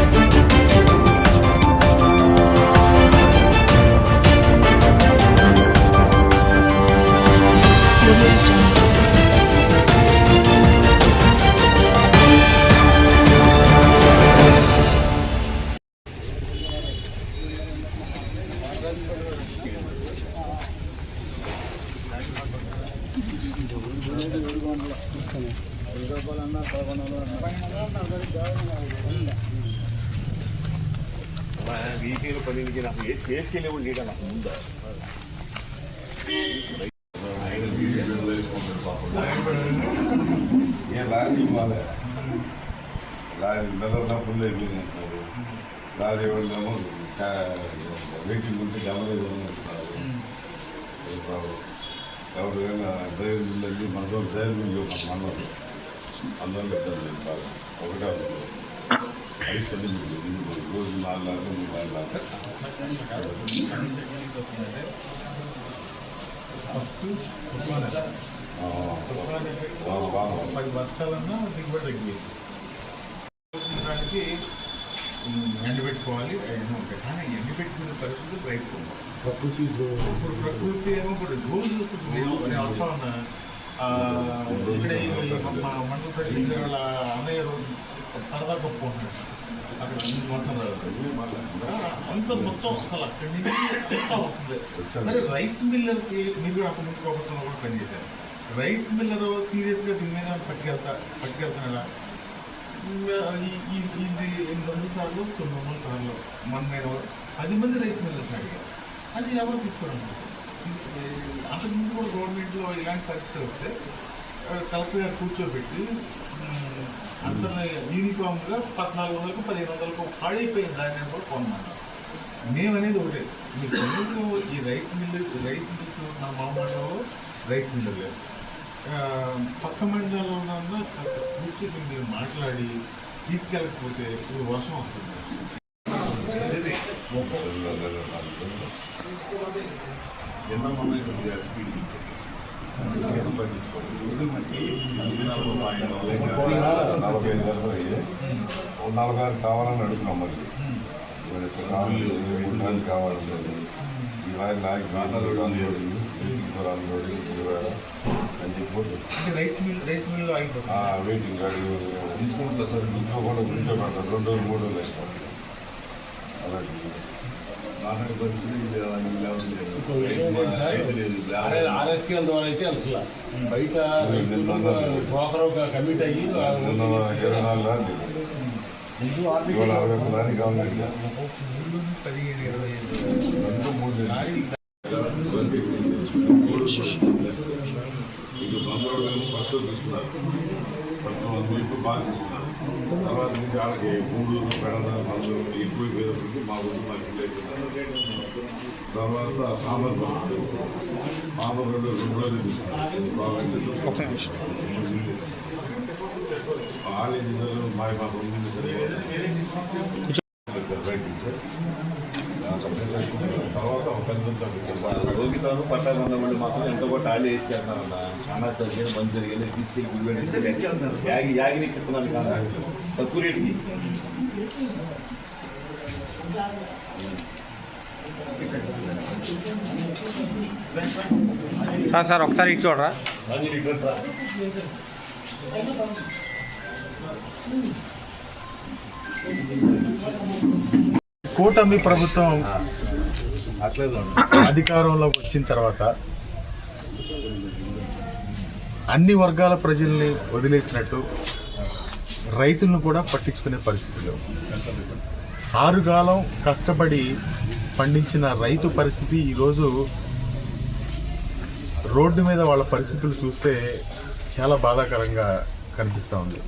వీటిలో పనికి నాకు వేసి వేసుకెళ్ళి ఉండేట నాకు ముందు ఏ లారీ వాళ్ళ లారీ మెదడున ఫుల్ అయిపోయింది లారీ వాళ్ళేమో వెయిటింగ్ ఉంటే గమలేదు ఎవరైనా డ్రైవర్ ఉందండి మనతో డ్రైవర్ లేవు మన మనలో అందరిలో ఇబ్బంది బాగా ఒకటే అవుతుంది ఐదు రోజు నాలుగు లాగా మూడు నాలుగు ఫస్ట్ పది బస్తాలన్నా దిగుబడి తగ్గిపోయింది దానికి ఎండబెట్టుకోవాలి అవన్నీ ఉంటాయి కానీ ఎండబెట్టుకునే పరిస్థితి రైతు ప్రకృతి ఇప్పుడు ప్రకృతి ఏమో ఇప్పుడు రోజు నేను వస్తా ఉన్నా ఇక్కడ మండల ప్రెసిడెంట్ వాళ్ళ అన్నయ్య రోజు పరదా గొప్ప ఉన్నాడు అక్కడ అన్ని మొత్తం అంత మొత్తం అసలు అక్కడి నుంచి అంతా వస్తుంది సరే రైస్ మిల్లర్కి మీరు కూడా అప్పటి నుంచి ప్రభుత్వంలో కూడా పనిచేశారు రైస్ మిల్లర్ సీరియస్గా దీని మీద పట్టుకెళ్తా పట్టుకెళ్తున్నారా ఈ- ఈ- ఇది ఎనిమిది వందల సార్లు తొమ్మిది వందల సార్లు మన మీద పది మంది రైస్ మిల్లర్స్ అడిగారు అది ఎవరు తీసుకోవడం అంతకుముందు కూడా గవర్నమెంట్లో ఇలాంటి పరిస్థితి వస్తే కలెక్టర్ గారు కూర్చోబెట్టి యూనిఫామ్గా పద్నాలుగు వందలకు పదిహేను వందలకు పాడైపోయిన ధాన్యం కూడా కొన్నాను మేమనేది ఒకటే మీరు కనీసం ఈ రైస్ మిల్లు రైస్ మిల్స్ నా మా రైస్ మిల్లు లేవు పక్క మండలంలో ఉన్న కాస్త కూర్చొని మీరు మాట్లాడి తీసుకెళ్ళకపోతే ఇప్పుడు వర్షం వస్తుంది. ఎన్నో స్పీడ్ నలభై ఐదు వరకు అయ్యాయి నలభై ఆరు కావాలని అడుగుతున్నాం మళ్ళీ మరి కావాలి కావాలని ఈ వారి నాకు నాన్నోడు అందులోడి అందులోడి అని చెప్పి రైస్ మిల్ రైస్ మిల్లో అయిపోతుంది వెయిటింగ్ గాడి తీసుకుంటా సార్ తీసుకోకుండా కూర్చోబెడతారు రెండు రోజులు మూడు రోజులు అయిపోతుంది అలాంటి మాట్లాడే పరిస్థితి ఇది అలా ఇలా ఆర్ఎస్కేల ద్వారా అయితే అసలు బయట బ్రోకర్ కమిట్ అయ్యి పదిహేను ఇరవై రెండు మూడు తీసుకున్నారు తర్వాత నుంచి వాళ్ళకి మూడు పెడద మందు ఎక్కువ పోయేటప్పటికి మా ఊరు ఇల్లు అయిపోయింది తర్వాత పామర్ పామర్ రెండు రోజులు వాళ్ళు మా మా ఉంది సరే తర్వాత ఒక పెద్ద తగ్గించారు రోగితాను ఉన్నవాళ్ళు మాత్రం ఎంత కూడా టాలీ వేసుకెళ్తారన్న అన్నా జరిగిన మంచి జరిగింది. తీసుకెళ్ళి యాగి యాగిని చెప్తున్నాను కదా. తక్కువ రేటుకి. సార్ సార్ ఒకసారి ఇటు చూడరా? కూటమి ప్రభుత్వం అధికారంలోకి వచ్చిన తర్వాత అన్ని వర్గాల ప్రజల్ని వదిలేసినట్టు రైతులను కూడా పట్టించుకునే పరిస్థితిలో ఆరుగాలం కష్టపడి పండించిన రైతు పరిస్థితి ఈరోజు రోడ్డు మీద వాళ్ళ పరిస్థితులు చూస్తే చాలా బాధాకరంగా కనిపిస్తూ ఉంది.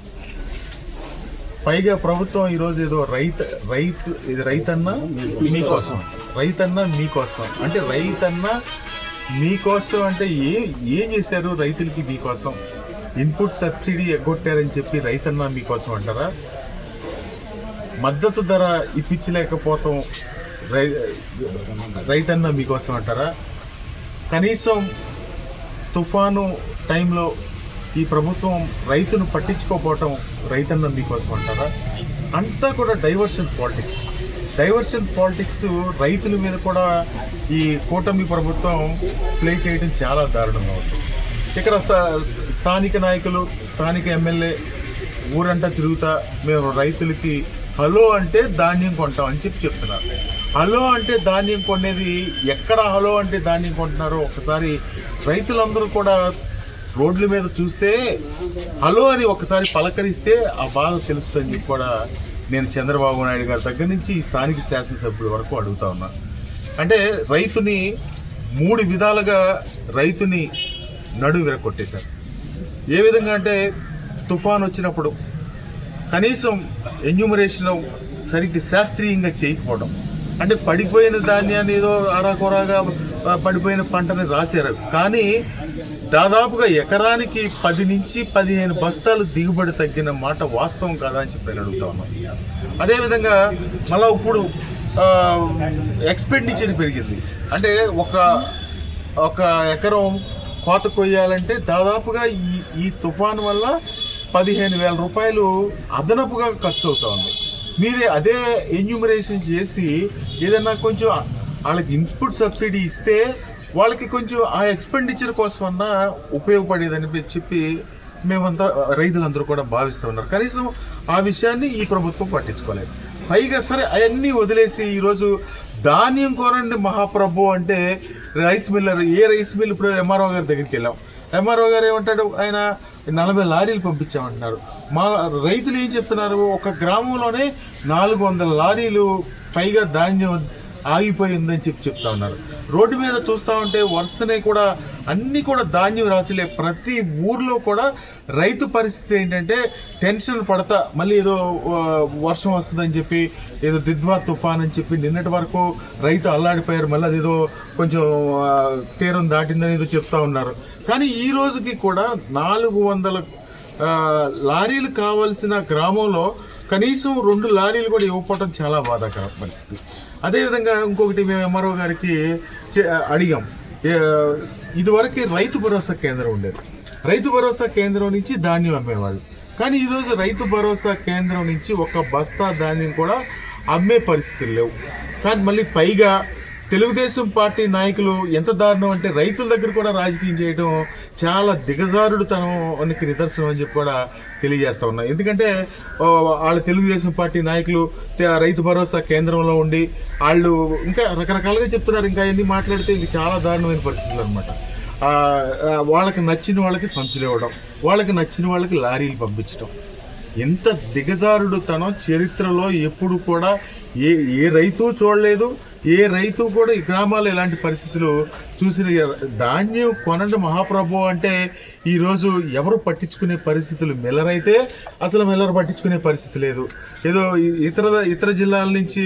పైగా ప్రభుత్వం ఈరోజు ఏదో రైతు రైతు ఇది రైతన్నా మీకోసం. రైతన్నా మీకోసం. అంటే రైతన్నా మీకోసం అంటే ఏం ఏం చేశారు రైతులకి మీకోసం? ఇన్పుట్ సబ్సిడీ ఎగ్గొట్టారని చెప్పి రైతన్న మీకోసం అంటారా? మద్దతు ధర ఇప్పించలేకపోతాం రై రైతన్నా మీకోసం అంటారా? కనీసం తుఫాను టైంలో ఈ ప్రభుత్వం రైతును పట్టించుకోపోవటం రైతన్న మీకోసం అంటారా? అంతా కూడా డైవర్షన్ పాలిటిక్స్. డైవర్షన్ పాలిటిక్స్ రైతుల మీద కూడా ఈ కూటమి ప్రభుత్వం ప్లే చేయడం చాలా దారుణంగా ఉంది. ఇక్కడ స్థా- స్థానిక నాయకులు స్థానిక ఎమ్మెల్యే ఊరంతా తిరుగుతా మేము రైతులకి హలో అంటే ధాన్యం కొంటాం అని చెప్పి చెప్తున్నారు. హలో అంటే ధాన్యం కొనేది ఎక్కడ హలో అంటే ధాన్యం కొంటున్నారో ఒకసారి రైతులందరూ కూడా రోడ్ల మీద చూస్తే హలో అని ఒకసారి పలకరిస్తే ఆ బాధ తెలుస్తుందని చెప్పి కూడా నేను చంద్రబాబు నాయుడు గారి దగ్గర నుంచి ఈ స్థానిక శాసనసభ్యుల వరకు అడుగుతా ఉన్నా. అంటే రైతుని మూడు విధాలుగా రైతుని నడు విరగొట్టేశారు. ఏ విధంగా అంటే తుఫాన్ వచ్చినప్పుడు కనీసం ఎన్యూమరేషన్ సరిగ్గా శాస్త్రీయంగా చేయకపోవడం. అంటే పడిపోయిన ధాన్యాన్ని ఏదో అరాకొరాగా పడిపోయిన పంటని రాశారు. కానీ దాదాపుగా ఎకరానికి పది నుంచి పదిహేను బస్తాలు దిగుబడి తగ్గిన మాట వాస్తవం కాదా అని చెప్పి అడుగుతా ఉన్నాం. అదేవిధంగా మళ్ళీ ఇప్పుడు ఎక్స్పెండిచర్ పెరిగింది. అంటే ఒక ఒక ఎకరం కోత కొయ్యాలంటే దాదాపుగా ఈ ఈ తుఫాన్ వల్ల పదిహేను వేల రూపాయలు అదనపుగా ఖర్చు అవుతా ఉంది. మీరే అదే ఎన్యూమరేషన్ చేసి ఏదన్నా కొంచెం వాళ్ళకి ఇన్పుట్ సబ్సిడీ ఇస్తే వాళ్ళకి కొంచెం ఆ ఎక్స్పెండిచర్ కోసం అన్నా ఉపయోగపడేదని చెప్పి మేమంతా రైతులందరూ కూడా భావిస్తూ ఉన్నారు కనీసం ఆ విషయాన్ని ఈ ప్రభుత్వం పట్టించుకోలేదు. పైగా సరే అవన్నీ వదిలేసి ఈరోజు ధాన్యం కోరండి మహాప్రభు అంటే రైస్ మిల్లర్ ఏ రైస్ మిల్ ఇప్పుడు ఎంఆర్ఓ గారి దగ్గరికి వెళ్ళాం. ఎంఆర్ఓ గారు ఏమంటాడు? ఆయన నలభై లారీలు పంపించామంటున్నారు. మా రైతులు ఏం చెప్తున్నారు? ఒక గ్రామంలోనే నాలుగు వందల లారీలు పైగా ధాన్యం ఆగిపోయిందని చెప్పి చెప్తా ఉన్నారు. రోడ్డు మీద చూస్తూ ఉంటే వరుసనే కూడా అన్నీ కూడా ధాన్యం రాసిలే. ప్రతి ఊర్లో కూడా రైతు పరిస్థితి ఏంటంటే టెన్షన్ పడతా. మళ్ళీ ఏదో వర్షం వస్తుందని చెప్పి ఏదో దిద్వా తుఫాన్ అని చెప్పి నిన్నటి వరకు రైతు అల్లాడిపోయారు. మళ్ళీ అదేదో కొంచెం తీరం దాటిందని ఏదో చెప్తా ఉన్నారు. కానీ ఈ రోజుకి కూడా నాలుగు వందల లారీలు కావాల్సిన గ్రామంలో కనీసం రెండు లారీలు కూడా ఇవ్వకపోవడం చాలా బాధాకర పరిస్థితి. అదేవిధంగా ఇంకొకటి మేము ఎంఆర్ఓ గారికి అడిగాం. ఇదివరకు రైతు భరోసా కేంద్రం ఉండేది. రైతు భరోసా కేంద్రం నుంచి ధాన్యం అమ్మేవాళ్ళు. కానీ ఈరోజు రైతు భరోసా కేంద్రం నుంచి ఒక బస్తా ధాన్యం కూడా అమ్మే పరిస్థితులు లేవు. కానీ మళ్ళీ పైగా తెలుగుదేశం పార్టీ నాయకులు ఎంత దారుణం అంటే రైతుల దగ్గర కూడా రాజకీయం చేయడం చాలా దిగజారుడుతనానికి నిదర్శనం అని చెప్పి కూడా తెలియజేస్తా ఉన్నా. ఎందుకంటే వాళ్ళ తెలుగుదేశం పార్టీ నాయకులు రైతు భరోసా కేంద్రంలో ఉండి వాళ్ళు ఇంకా రకరకాలుగా చెప్తున్నారు. ఇంకా ఎన్ని మాట్లాడితే ఇది చాలా దారుణమైన పరిస్థితులు అనమాట వాళ్ళకి నచ్చిన వాళ్ళకి సంచులు ఇవ్వడం వాళ్ళకి నచ్చిన వాళ్ళకి లారీలు పంపించడం. ఎంత దిగజారుడుతనం చరిత్రలో ఎప్పుడు కూడా ఏ ఏ రైతు చూడలేదు ఏ రైతు కూడా ఈ గ్రామాల్లో ఇలాంటి పరిస్థితులు చూసిన ధాన్యం కొనండి మహాప్రభు అంటే ఈరోజు ఎవరు పట్టించుకునే పరిస్థితులు? మిల్లరైతే అసలు మిల్లర్ పట్టించుకునే పరిస్థితి లేదు. ఏదో ఇతర ఇతర జిల్లాల నుంచి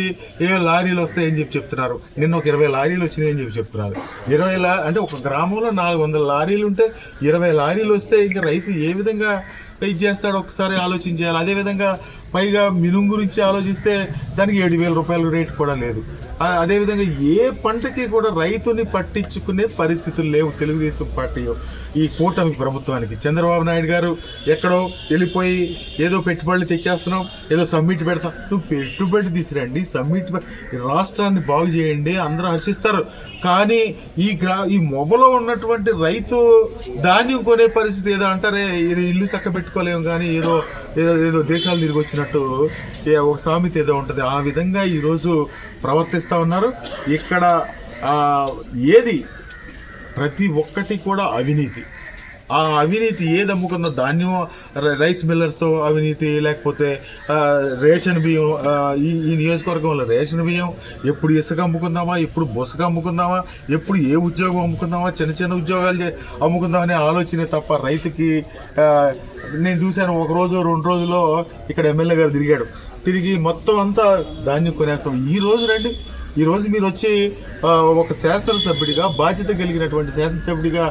ఏ లారీలు వస్తాయని చెప్పి చెప్తున్నారు. నిన్న ఒక ఇరవై లారీలు వచ్చినాయని చెప్పి చెప్తున్నారు. ఇరవై లా అంటే ఒక గ్రామంలో నాలుగు వందల లారీలు ఉంటే ఇరవై లారీలు వస్తే ఇంకా రైతు ఏ విధంగా ఇది చేస్తాడు ఒకసారి ఆలోచించాలి అదేవిధంగా పైగా మినుము గురించి ఆలోచిస్తే దానికి ఏడు వేల రూపాయల రేటు కూడా లేదు. అదేవిధంగా ఏ పంటకి కూడా రైతుని పట్టించుకునే పరిస్థితులు లేవు తెలుగుదేశం పార్టీ. ఈ కూటమి ప్రభుత్వానికి చంద్రబాబు నాయుడు గారు ఎక్కడో వెళ్ళిపోయి ఏదో పెట్టుబడులు తెచ్చేస్తున్నాం ఏదో సమ్మిట్ పెడతాం. నువ్వు పెట్టుబడి తీసురండి సమ్మిట్ రాష్ట్రాన్ని బాగు చేయండి అందరూ హర్షిస్తారు. కానీ ఈ గ్రా ఈ మొవ్వలో ఉన్నటువంటి రైతు ధాన్యం కొనే పరిస్థితి ఏదో అంటారే ఏదో ఇల్లు చక్క పెట్టుకోలేము కానీ ఏదో ఏదో ఏదో దేశాలు తిరిగి వచ్చినట్టు ఒక సామెత ఏదో ఉంటుంది. ఆ విధంగా ఈరోజు ప్రవర్తిస్తూ ఉన్నారు. ఇక్కడ ఏది? ప్రతి ఒక్కటి కూడా అవినీతి. ఆ అవినీతి ఏది అమ్ముకున్న ధాన్యం రైస్ మిల్లర్స్తో అవినీతి లేకపోతే రేషన్ బియ్యం ఈ ఈ నియోజకవర్గంలో రేషన్ బియ్యం ఎప్పుడు ఇసుక అమ్ముకుందామా ఎప్పుడు బొసక అమ్ముకుందామా ఎప్పుడు ఏ ఉద్యోగం అమ్ముకుందామా చిన్న చిన్న ఉద్యోగాలు అమ్ముకుందామనే ఆలోచనే తప్ప రైతుకి నేను చూశాను ఒక రోజు రెండు రోజుల్లో ఇక్కడ ఎమ్మెల్యే గారు తిరిగాడు. తిరిగి మొత్తం అంతా ధాన్యం కొనేస్తాం. ఈ రోజు రండి. ఈరోజు మీరు వచ్చి ఒక శాసనసభ్యుడిగా బాధ్యత కలిగినటువంటి శాసనసభ్యుడిగా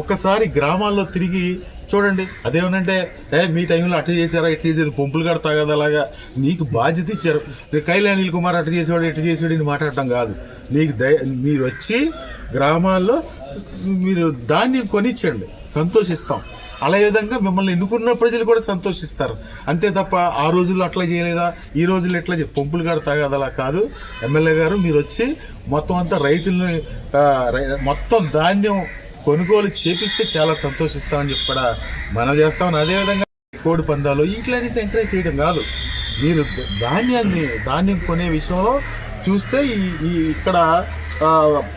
ఒక్కసారి గ్రామాల్లో తిరిగి చూడండి. అదేమనంటే ఏ మీ టైంలో అట్ట చేశారా ఇట్లా చేసేది? పంపులు కడతా కదా అలాగా? నీకు బాధ్యత ఇచ్చారు. రేపు కైలా అనిల్ కుమార్ అట్ట చేసేవాడు ఎట్ట చేసేవాడు అని మాట్లాడటం కాదు. నీకు దయ మీరు వచ్చి గ్రామాల్లో మీరు ధాన్యం కొనిచ్చండి సంతోషిస్తాం. అలా విధంగా మిమ్మల్ని ఎన్నుకున్న ప్రజలు కూడా సంతోషిస్తారు. అంతే తప్ప ఆ రోజుల్లో అట్లా చేయలేదా? ఈ రోజుల్లో ఎట్లా పంపులు గారు తాగదలా కాదు. ఎమ్మెల్యే గారు మీరు వచ్చి మొత్తం అంతా రైతుల్ని రై- మొత్తం ధాన్యం కొనుగోలు చేపిస్తే చాలా సంతోషిస్తామని చెప్పి కూడా మనం చేస్తామని అదేవిధంగా కోడి పందాలు ఇట్లాంటి ఎంకరేజ్ చేయడం కాదు. మీరు ధాన్యాన్ని ధాన్యం కొనే విషయంలో చూస్తే ఈ ఈ ఇక్కడ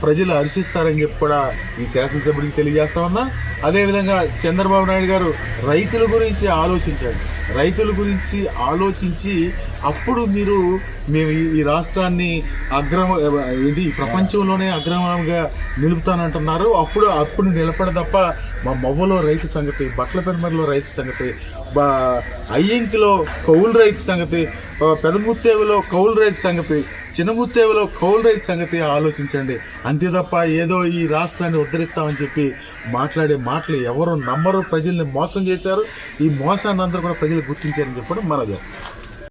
ప్రజలు హర్షిస్తారని చెప్పి కూడా ఈ శాసనసభ్యుడికి తెలియజేస్తా ఉన్నా. అదేవిధంగా చంద్రబాబు నాయుడు గారు రైతుల గురించి ఆలోచించండి. రైతుల గురించి ఆలోచించి అప్పుడు మీరు మేము ఈ- రాష్ట్రాన్ని అగ్రమ ఇది ప్రపంచంలోనే అగ్రమంగా నిలుపుతానంటున్నారు. అప్పుడు అప్పుడు నిలబడ తప్ప మా మవ్వలో రైతు సంగతి బట్ల పెన్మర్లో రైతు సంగతి బా అయ్యంకిలో కౌలు రైతు సంగతి పెదముత్తేవిలో పెదముత్తేవులో కౌలు రైతు సంగతి చినముత్తేవులో కౌల్ రైస్ సంగతి ఆలోచించండి. అంతే తప్ప ఏదో ఈ రాష్ట్రాన్ని ఉద్ధరిస్తామని చెప్పి మాట్లాడే మాటలు ఎవరు నమ్మరు. ప్రజల్ని మోసం చేశారు. ఈ మోసాన్ని అందరూ కూడా ప్రజలు గుర్తించారని చెప్పడం మనం చేస్తాం.